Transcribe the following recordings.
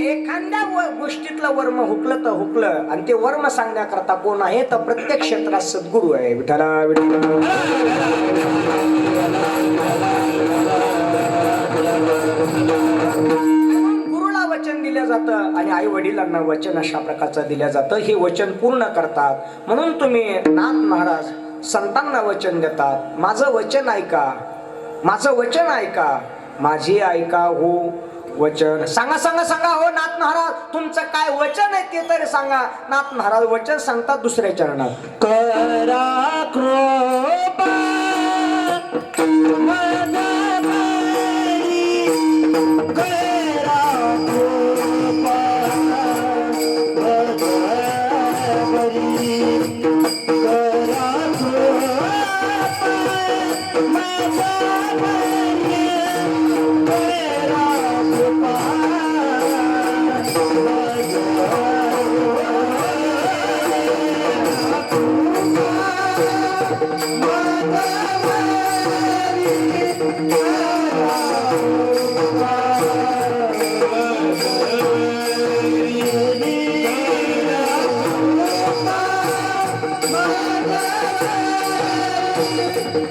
एखाद्या व- गोष्टीतलं वर्म हुकलं तर हुकलं आणि ते वर्म सांगण्याकरता कोण आहे तर प्रत्येक क्षेत्रात सद्गुरू आहे. विठाला विठ्ठला. गुरुला वचन दिलं जातं आणि आई वडिलांना वचन अशा प्रकारचं दिलं जातं. हे वचन पूर्ण करतात. म्हणून तुम्ही नाथ महाराज संतांना वचन देतात. माझं वचन ऐका. माझं वचन ऐका. माझी ऐका हो वचन. सांगा सांगा सांगा हो नाथ महाराज. तुमचं काय वचन आहे ते तरी सांगा. नाथ महाराज वचन सांगतात दुसऱ्या चरणात. करा मनावरी.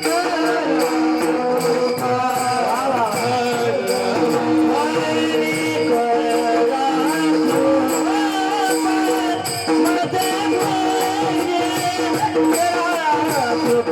करा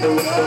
Bye.